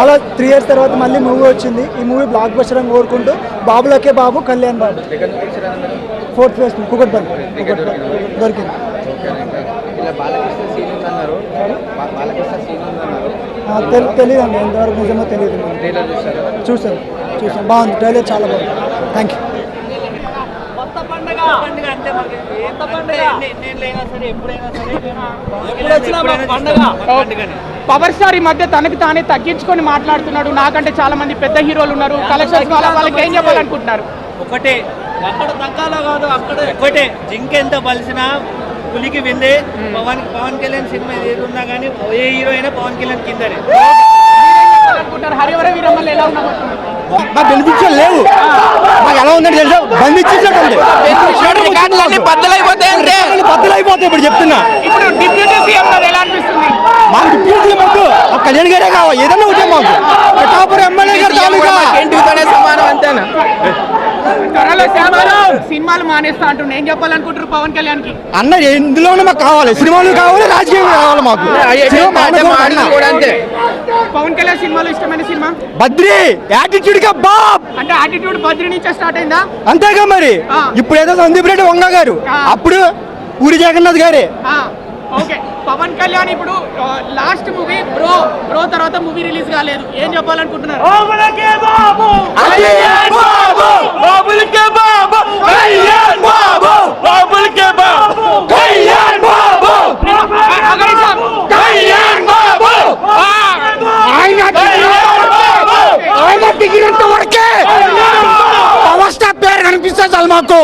అలా three years తర్వాత మళ్ళీ మూవీ వచ్చింది. ఈ మూవీ బ్లాక్ బస్టర్ అని కోరుకుంటూ బాబులకే బాబు కళ్యాణ్ బాబు. ఫోర్త్ ఫేస్ కుకట్ బండ్ దొరికింది. తెలియదు అండి ఎంతవరకు నిజమో తెలియదు చూసాను చూసాను బాగుంది. ట్రైలర్ చాలా బాగుంది. థ్యాంక్ యూ పండుగ? అంతే మనకి ఎంత పండుగ? ఎన్నేళ్ళైనా సరే ఎప్పుడైనా సరే ఎప్పుడు వచ్చినా మాకు పండుగ? పండుగనే. పవర్ స్టార్ ఈ మధ్య తనకి తానే తగ్గించుకొని మాట్లాడుతున్నాడు. నాకంటే చాలా మంది పెద్ద హీరోలు ఉన్నారు. కలెక్షన్స్ వాళ్ళ వాళ్ళకి ఏం చెప్పాలనుకుంటున్నారు? ఒకటే అక్కడ తగ్గాలో కాదు? అక్కడ ఒకటే జింక ఎంత బలిసినా పులికి విందే. పవన్ పవన్ కళ్యాణ్ సినిమా ఏది ఉన్నా కానీ ఏ హీరో అయినా పవన్ కళ్యాణ్ కిందనే. ఇప్పుడు చెప్తున్నా. ఇప్పుడు డిప్యూటీ సీఎం గారు ఎలా అనిపిస్తుంది? మాకు డిప్యూటీ మాకు ఒక కళ్యాణ్ గారే కావాలి ఏదన్నా ఒకటే మాకు. పిఠాపురం ఎమ్మెల్యే గారు తాలూకా త్వరలో సినిమాలు సినిమాలు మానేస్తా అంటుండే ఏం చెప్పాలనుకుంటారు పవన్ కళ్యాణ్కి అన్న ఎందులోనూ మాకు కావాలి. సినిమాలు కావాలి రాజకీయం కావాలి మాకు. పవన్ కళ్యాణ్ సినిమాలో ఇష్టమైన సినిమా? బద్రి! యాటిట్యూడ్గా బాబ్! అంటే యాటిట్యూడ్ బద్రి నుంచే స్టార్ట్ అయిందా? అంతేగా మరి. ఆ. ఇప్పుడు ఏదో సందీప్ రెడ్డి వంగ గారు. అప్పుడు పూరి జగన్నాథ్ గారే. ఆ, ఓకే. పవన్ కళ్యాణ్ ఇప్పుడు లాస్ట్ మూవీ బ్రో బ్రో తర్వాత మూవీ రిలీజ్ కాలేదు. ఏం చెప్పాలనుకుంటున్నారు? ক্ষমা কো